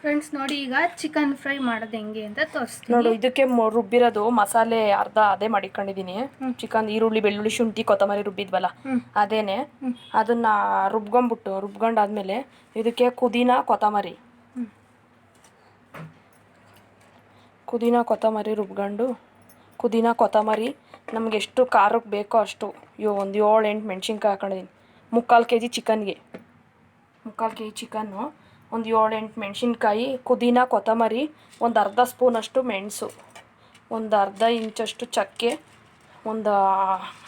Friends ನೋಡಿ ಈಗ chicken fry ಮಾಡೋದು ಹೆಂಗೆ ಅಂತ ನೋಡು ನೋಡಿ ಇದಕ್ಕೆ ಮೊ- ರುಬ್ಬಿರೋದು ಮಸಾಲೆ ಅರ್ಧ ಅದೇ ಮಾಡಿಕೊಂಡಿದ್ದೀನಿ ಚಿಕನ್ ಈರುಳ್ಳಿ ಬೆಳ್ಳುಳ್ಳಿ ಶುಂಠಿ ಕೊತ್ತಂಬರಿ ರುಬ್ಬಿದ್ವಲ್ಲ. ಅದೇನೆ. ಅದನ್ನ ರುಬ್ಕೊಂಡ್ಬಿಟ್ಟು ರುಬ್ಕೊಂಡಾದ್ಮೇಲೆ ಇದಕ್ಕೆ ಪುದೀನ ಕೊತ್ತಂಬರಿ. ಪುದೀನ ಕೊತ್ತಂಬರಿ ರುಬ್ಕೊಂಡು ಪುದೀನ ಕೊತ್ತಂಬರಿ ನಮ್ಗೆ ಎಷ್ಟು ಖಾರಕ್ಕೆ ಬೇಕೋ ಅಷ್ಟು. ಅಯ್ಯೋ ಒಂದು ಏಳು ಎಂಟು ಮೆಣಸಿನ್ಕಾಯಿ ಹಾಕೊಂಡಿದ್ದೀನಿ ಮುಕ್ಕಾಲು ಕೆ ಜಿ ಚಿಕನ್ಗೆ ಮುಕ್ಕಾಲು ಕೆ ಜಿ ಚಿಕನ್ನು ಒಂದು ಏಳು ಎಂಟು ಮೆಣಸಿನ್ಕಾಯಿ ಪುದೀನ ಕೊತ್ತಂಬರಿ ಒಂದು ಅರ್ಧ ಸ್ಪೂನಷ್ಟು ಮೆಣಸು. ಒಂದು ಅರ್ಧ ಇಂಚಷ್ಟು ಚಕ್ಕೆ ಒಂದು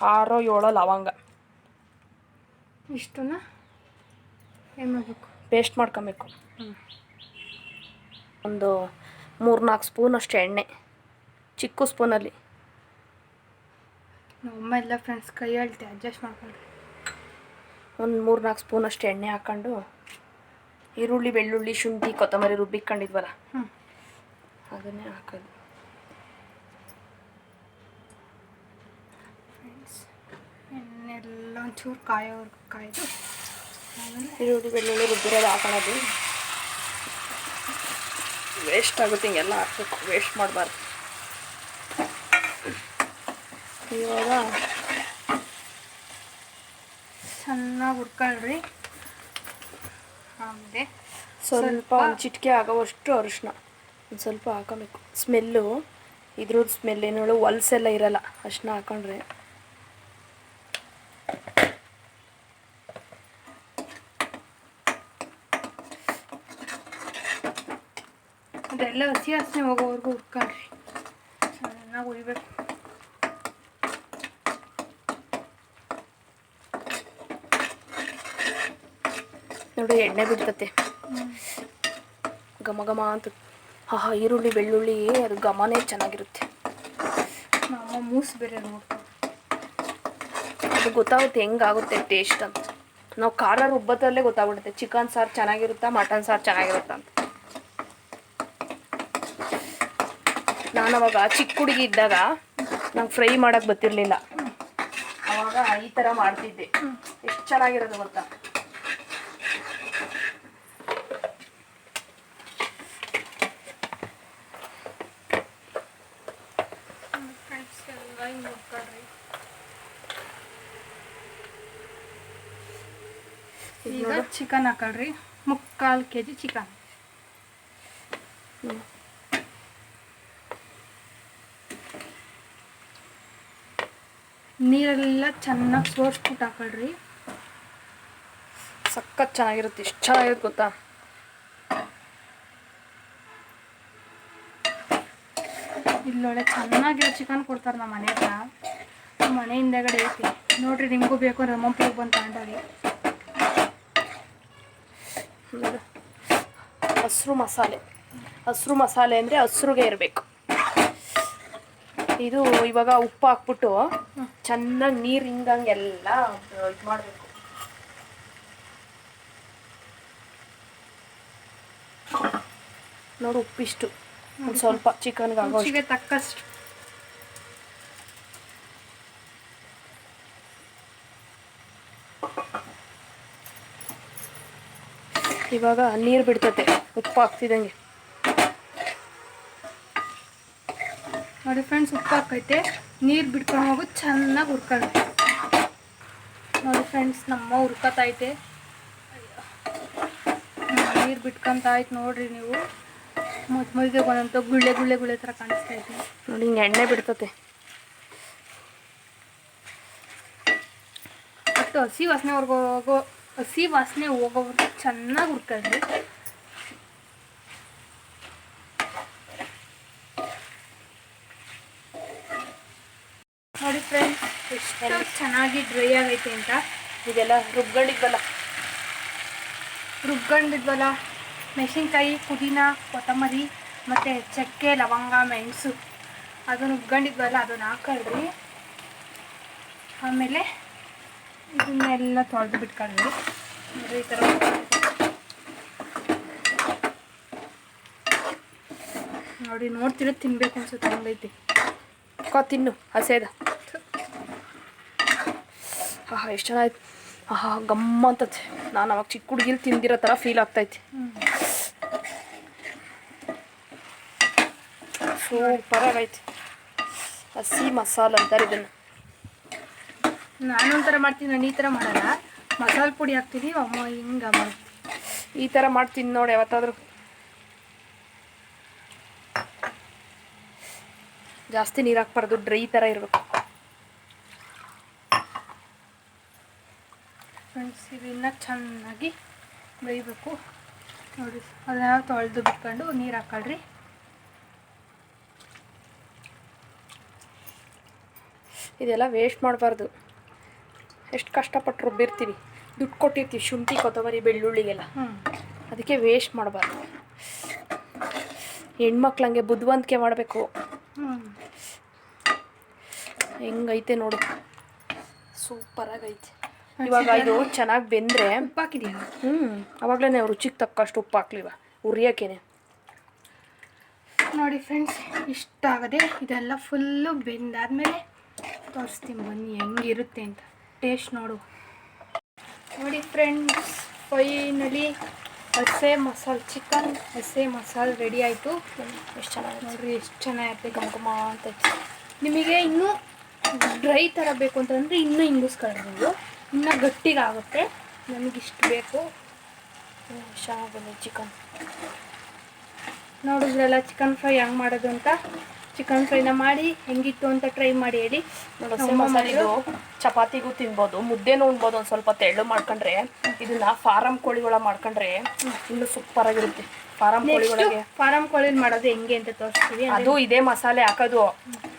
ಆರೋ ಏಳೋ ಲವಂಗ. ಇಷ್ಟನ್ನ ಏನು ಮಾಡಬೇಕು? ಪೇಸ್ಟ್ ಮಾಡ್ಕೊಬೇಕು. ಒಂದು ಮೂರ್ನಾಲ್ಕು ಸ್ಪೂನಷ್ಟು ಎಣ್ಣೆ ಚಿಕ್ಕ ಸ್ಪೂನಲ್ಲಿ. ನಮ್ಮ ಎಲ್ಲ ಫ್ರೆಂಡ್ಸ್ ಕೈ ಹೇಳ್ತೆ ಅಡ್ಜಸ್ಟ್ ಮಾಡ್ಕೊಂಡ್ರಿ. ಒಂದು ಮೂರ್ನಾಲ್ಕು ಸ್ಪೂನಷ್ಟು ಎಣ್ಣೆ ಹಾಕ್ಕೊಂಡು ಈರುಳ್ಳಿ ಬೆಳ್ಳುಳ್ಳಿ ಶುಂಠಿ ಕೊತ್ತಂಬರಿ ರುಬ್ಬಿಕೊಂಡಿದ್ವಲ್ಲ ಹ್ಞೂ ಅದನ್ನೇ ಹಾಕೋದು. ಎಲ್ಲ ಎಣ್ಣೆಲ್ಲ ಒಂಚೂರು ಕಾಯೋವರೆಗೂ ಕಾಯ್ದು ಈರುಳ್ಳಿ ಬೆಳ್ಳುಳ್ಳಿ ರುಬ್ಬಿರೋದು ಹಾಕೊಳ್ಳೋದು ವೇಸ್ಟ್ ಆಗುತ್ತೆ ಹಿಂಗೆಲ್ಲ ಹಾಕ್ಬೇಕು. ವೇಸ್ಟ್ ಮಾಡಬಾರ್ದು. ಇವಾಗ ಚೆನ್ನಾಗಿ ಹುರ್ಕೊಳ್ರಿ. ಆಮೇಲೆ ಸ್ವಲ್ಪ ಒಂದು ಚಿಟಿಕೆ ಆಗೋವಷ್ಟು ಅರಿಶಿನ ಒಂದು ಸ್ವಲ್ಪ ಹಾಕೋಬೇಕು ಸ್ಮೆಲ್ಲು ಇದ್ರದ್ದು ಸ್ಮೆಲ್ ಏನೋ ಹೊಲ್ಸೆಲ್ಲ ಇರಲ್ಲ ಅರಿಶಿನ ಹಾಕೊಂಡ್ರೆ. ಅದೆಲ್ಲ ಹಸಿ ವಾಸನೆ ಹೋಗೋವರೆಗೂ ಹುರ್ಕೊಳ್ರಿ ಚೆನ್ನಾಗಿ ಉರಿಬೇಕು ನೋಡಿ ಎಣ್ಣೆ ಬಿಡ್ತತೆ. ಘಮ ಘಮ ಅಂತ. ಹಾ ಈರುಳ್ಳಿ ಬೆಳ್ಳುಳ್ಳಿ ಅದು ಘಮನೇ ಚೆನ್ನಾಗಿರುತ್ತೆ. ನಮ್ಮ ಮೂಸ್ ಬೇರೆ ಅದು ಗೊತ್ತಾಗುತ್ತೆ ಹೆಂಗಾಗುತ್ತೆ ಟೇಸ್ಟ್ ಅಂತ. ನಾವು ಖಾರ ರುಬ್ಬತ್ತಲ್ಲೇ ಗೊತ್ತಾಗ್ಬಿಡುತ್ತೆ ಚಿಕನ್ ಸಾರು ಚೆನ್ನಾಗಿರುತ್ತಾ ಮಟನ್ ಸಾರು ಚೆನ್ನಾಗಿರುತ್ತಾ ಅಂತ. ನಾನು ಅವಾಗ ಚಿಕ್ಕ ಹುಡುಗಿ ಇದ್ದಾಗ ನಂಗೆ ಫ್ರೈ ಮಾಡಕ್ಕೆ ಗೊತ್ತಿರಲಿಲ್ಲ ಅವಾಗ ಈ ಥರ ಮಾಡ್ತಿದ್ದೆ. ಎಷ್ಟು ಚೆನ್ನಾಗಿರೋದು ಗೊತ್ತಾ ಫ್ರೆಂಡ್ಸ್ ಎಲ್ಲ ಹಿಂಗೆ ಹುರ್ಕೊಳ್ರಿ ಈಗ ಚಿಕನ್ ಹಾಕೊಳ್ರಿ. ಮುಕ್ಕಾಲು ಕೆ ಜಿ ಚಿಕನ್ ನೀರೆಲ್ಲ ಚೆನ್ನಾಗಿ ಸೋಸ್ಬಿಟ್ಟು ಹಾಕೊಳ್ರಿ. ಸಖತ್ ಚೆನ್ನಾಗಿರುತ್ತೆ. ಇಷ್ಟು ಚೆನ್ನಾಗಿರುತ್ತೆ ಗೊತ್ತಾ? ಇಲ್ಲೊಳ್ಳೆ ಚೆನ್ನಾಗಿರೋ ಚಿಕನ್ ಕೊಡ್ತಾರೆ ನಮ್ಮ ಮನೆ ಹತ್ರ ನಮ್ಮ ಮನೆ ಹಿಂದೆಗಡೆ ಐತಿ ನೋಡ್ರಿ ನಿಮಗೂ ಬೇಕು ನಮ್ಮಪ್ಪಗೆ ಬಂದು ತಗೊಂಡೋಗಿ. ಹಸ್ರು ಮಸಾಲೆ. ಹಸ್ರು ಮಸಾಲೆ ಅಂದರೆ ಹಸ್ರಿಗೆ ಇರಬೇಕು. ಇದು ಇವಾಗ ಉಪ್ಪು ಹಾಕ್ಬಿಟ್ಟು ಚೆನ್ನಾಗಿ ನೀರು ಹಿಂಗಂಗೆಲ್ಲ ಇದು ಮಾಡಬೇಕು. ನೋಡಿ ಉಪ್ಪಿಷ್ಟು. ಒಂದು ಸ್ವಲ್ಪ ಚಿಕನ್ಗೆ ಆಗೋ ತಕ್ಕಷ್ಟು. ಇವಾಗ ನೀರು ಬಿಡ್ತತೆ ಉಪ್ಪು ಹಾಕ್ತಿದ್ದಂಗೆ ನೋಡಿ ಫ್ರೆಂಡ್ಸ್ ಉಪ್ಪು ಹಾಕೈತೆ ನೀರು ಬಿಡ್ಕೊಂಡು ಹೋಗು, ಚೆನ್ನಾಗಿ ಹುರ್ಕೊಳ್ಳಿ ನೋಡಿ ಫ್ರೆಂಡ್ಸ್ ನಮ್ಮ ಹುರ್ಕತೈತೆ. ನೀರು ಬಿಟ್ಕೊಂತ ಆಯ್ತು ನೋಡ್ರಿ ನೀವು. ಮತ್ತೆ ಮೈಗೆ ಬಂದಂತ ಗುಳ್ಳೆ ಗುಳ್ಳೆ ಗುಳ್ಳೆ ಥರ ಕಾಣಿಸ್ತಾ ಇದೆ ನೋಡಿ ಹಿಂಗೆ ಎಣ್ಣೆ ಬಿಡ್ತತೆ. ಅಷ್ಟು, ಹಸಿ ವಾಸನೆವರೆಗೂ ಹೋಗೋ ಹಸಿ ವಾಸನೆ ಹೋಗೋವರೆಗೂ ಚೆನ್ನಾಗಿ ಹುರ್ಕೊಳ್ಳಿ ನೋಡಿ ಫ್ರೆಂಡ್ಸ್ ಎಷ್ಟು ಚೆನ್ನಾಗಿ ಡ್ರೈ ಆಗೈತೆ ಅಂತ. ಇದೆಲ್ಲ ರುಬ್ಕೊಂಡಿದ್ವಲ್ಲ ರುಬ್ಕೊಂಡಿದ್ವಲ್ಲ ಮೆಣಸಿನ್ಕಾಯಿ, ಪುದೀನ, ಕೊತ್ತಂಬರಿ, ಮತ್ತು ಚಕ್ಕೆ, ಲವಂಗ, ಮೆಣಸು. ಅದನ್ನು ರುಬ್ಕೊಂಡಿದ್ವಲ್ಲ ಅದನ್ನು ಹಾಕೊಳ್ರಿ. ಆಮೇಲೆ ಇದನ್ನೆಲ್ಲ ತೊಳೆದು ಬಿಟ್ಕೊಳ್ರಿ. ನೋಡ್ರಿ ಈ ಥರ ನೋಡಿ ನೋಡ್ತಿರೋ ತಿನ್ಬೇಕು ಅನ್ಸುತ್ತೆ ಹಂಗೈತಿ. ಕಾ ತಿನ್ನು ಹಸೇದ ಆಹಾ ಎಷ್ಟು ಚೆನ್ನಾಯ್ತು ಆಹಾ ಗಮ್ಮ ಅಂತತೆ. ನಾನು ಅವಾಗ ಚಿಕ್ಕ ಹುಡುಗಿಲಿ ತಿಂದಿರೋ ಥರ ಫೀಲ್ ಆಗ್ತೈತಿ. ಸೂಪರ್ ಆಗೈತಿ. ಹಸಿ ಮಸಾಲ ಅಂತಾರೆ ಇದನ್ನು. ನಾನು ಒಂಥರ ಮಾಡ್ತೀನಿ ನಾನು ಈ ಥರ ಮಾಡಲ್ಲ. ಮಸಾಲೆ ಪುಡಿ ಹಾಕ್ತೀನಿ. ಅಮ್ಮ, ಹಿಂಗೆ ಅಮ್ಮ ಈ ಥರ ಮಾಡ್ತೀನಿ ನೋಡಿ ಯಾವತ್ತಾದ್ರೂ. ಜಾಸ್ತಿ ನೀರು ಹಾಕ್ಬಾರ್ದು, ಡ್ರೈ ಥರ ಇರಬೇಕು. ಫ್ರೆಂಡ್ಸ್, ಇದನ್ನ ಚೆನ್ನಾಗಿ ಬೇಯಬೇಕು. ನೋಡಿ, ಅದನ್ನ ತೊಳೆದು ಬಿಟ್ಕೊಂಡು ನೀರು ಹಾಕೊಳ್ರಿ. ಇದೆಲ್ಲ ವೇಸ್ಟ್ ಮಾಡಬಾರ್ದು. ಎಷ್ಟು ಕಷ್ಟಪಟ್ಟು ರುಬ್ಬಿರ್ತೀವಿ. ದುಡ್ಡು ಕೊಟ್ಟಿರ್ತೀವಿ ಶುಂಠಿ ಕೊತ್ತಂಬರಿ ಬೆಳ್ಳುಳ್ಳಿಗೆಲ್ಲ. ಅದಕ್ಕೆ ವೇಸ್ಟ್ ಮಾಡಬಾರ್ದು. ಹೆಣ್ಮಕ್ಳಂಗೆ ಬುದ್ಧಿವಂತಿಕೆ ಮಾಡಬೇಕು. ಹ್ಞೂ ಹೆಂಗೈತೆ ನೋಡು. ಸೂಪರಾಗೈತೆ ಇವಾಗ ಇದು ಚೆನ್ನಾಗಿ ಬೆಂದರೆ ಉಪ್ಪು ಹ್ಞೂ ಅವಾಗಲೇ ರುಚಿಗೆ ತಕ್ಕಷ್ಟು ಉಪ್ಪು ಹಾಕ್ಲಿವ ಉರಿಯೋಕ್ಕೇನೆ ನೋಡಿ ಫ್ರೆಂಡ್ಸ್ ಇಷ್ಟ ಆಗದೆ ಇದೆಲ್ಲ ಫುಲ್ಲು ಬೆಂದಾದ್ಮೇಲೆ ತೋರಿಸ್ತೀನಿ ಬನ್ನಿ ಹೆಂಗಿರುತ್ತೆ ಅಂತ. ಟೇಸ್ಟ್ ನೋಡು. ನೋಡಿ ಫ್ರೆಂಡ್ಸ್ ಫೈನಲಿ ಹಸೆ ಮಸಾಲೆ ಚಿಕನ್ ಹಸೆ ಮಸಾಲೆ ರೆಡಿ ಆಯಿತು. ಎಷ್ಟು ಚೆನ್ನಾಗಿ ನೋಡಿರಿ, ಎಷ್ಟು ಚೆನ್ನಾಗಿರುತ್ತೆ ಕುಂಕುಮ ಅಂತ ನಿಮಗೆ ಇನ್ನೂ ಡ್ರೈ ಥರ ಬೇಕು ಅಂತಂದರೆ ಇನ್ನೂ ಹಿಂಗಿಸ್ಕೊಳ್ಬೋದು ಇನ್ನೂ ಗಟ್ಟಿಗಾಗುತ್ತೆ ನಮಗಿಷ್ಟು ಬೇಕು. ಚೆನ್ನಾಗಿ ಬಂದಿದೆ ಚಿಕನ್ ನೋಡಿದ್ರಲ್ಲ ಚಿಕನ್ ಫ್ರೈ ಹೆಂಗೆ ಮಾಡೋದು ಅಂತ? ಚಿಕನ್ ಫ್ರೈನ ಮಾಡಿ ಹೆಂಗಿತ್ತು ಅಂತ ಟ್ರೈ ಮಾಡಿ ಹೇಳಿ. ಇದು ಚಪಾತಿಗೂ ತಿನ್ಬೋದು ಮುದ್ದೆನೂ ಉಣ್ಬೋದು ಒಂದು ಸ್ವಲ್ಪ ತೆಳ್ಳು ಮಾಡ್ಕೊಂಡ್ರೆ ಇದನ್ನ ಫಾರಂ ಕೋಳಿಗಳ ಮಾಡ್ಕೊಂಡ್ರೆ ಇನ್ನು ಸೂಪರ್ ಆಗಿರುತ್ತೆ. ಫಾರಂ ಕೋಳಿಗಳಿಗೆ ಫಾರಂ ಕೋಳಿ ಮಾಡೋದು ಹೆಂಗೆ ಅಂತ ತೋರಿಸ್ತೀವಿ. ಅದು ಇದೇ ಮಸಾಲೆ ಹಾಕೋದು.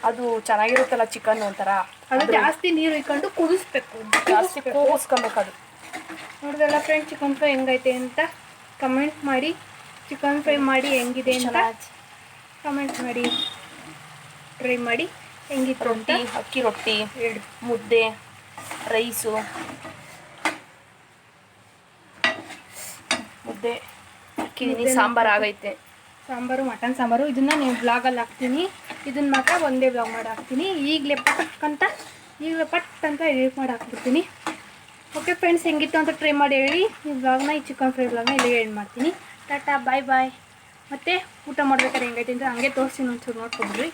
ಅದು ಚೆನ್ನಾಗಿರುತ್ತಲ್ಲ ಚಿಕನ್ ಒಂಥರ. ಅದು ಜಾಸ್ತಿ ನೀರು ಇಕ್ಕೊಂಡು ಕುದಿಸ್ಬೇಕು. ಜಾಸ್ತಿ ಕೂಗಿಸ್ಕೊಬೇಕು ಅದು. ನೋಡಿದ್ರಲ್ಲ ಫ್ರೆಂಡ್ ಚಿಕನ್ ಫ್ರೈ ಹೆಂಗೈತೆ ಅಂತ ಕಮೆಂಟ್ ಮಾಡಿ. ಚಿಕನ್ ಫ್ರೈ ಮಾಡಿ ಹೆಂಗಿದೆ ಅಂತ ಕಮೆಂಟ್ ಮಾಡಿ. ಟ್ರೈ ಮಾಡಿ ಹೆಂಗಿತ್ತು ರೊಟ್ಟಿ ಅಕ್ಕಿ ರೊಟ್ಟಿ ಮುದ್ದೆ ರೈಸು ಮುದ್ದೆ ಅಕ್ಕಿ ಸಾಂಬಾರು ಆಗೈತೆ. ಸಾಂಬಾರು ಮಟನ್ ಸಾಂಬಾರು ಇದನ್ನ ನೀವು ಬ್ಲಾಗಲ್ಲಿ ಹಾಕ್ತೀನಿ. ಇದನ್ನ ಮಾತ್ರ ಒಂದೇ ಬ್ಲಾಗ್ ಮಾಡಿ ಹಾಕ್ತೀನಿ. ಈಗಲೇ ಪಟ್ಕಂತ ಈಗಲೇ ಪಟ್ ಅಂತ ಎಡಿಟ್ ಮಾಡಿ ಹಾಕ್ಬಿಡ್ತೀನಿ. ಓಕೆ ಫ್ರೆಂಡ್ಸ್ ಹೆಂಗಿತ್ತು ಅಂತ ಟ್ರೈ ಮಾಡಿ ಹೇಳಿ. ಈ ಬ್ಲಾಗ್ನ ಈ ಚಿಕನ್ ಫ್ರೈ ಬ್ಲಾಗ್ನ ಇಲ್ಲಿ ಎಂಡ್ ಮಾಡ್ತೀನಿ. ಟಾಟಾ ಬಾಯ್ ಬಾಯ್ ಮತ್ತು ಊಟ ಮಾಡ್ಬೇಕಾದ್ರೆ ಹೆಂಗೈತೆ ಅಂತ ಹಂಗೆ ತೋರಿಸ್ತೀನಿ ಒಂಚೂರು ನೋಡ್ಕೊಬಿಡ್ರಿ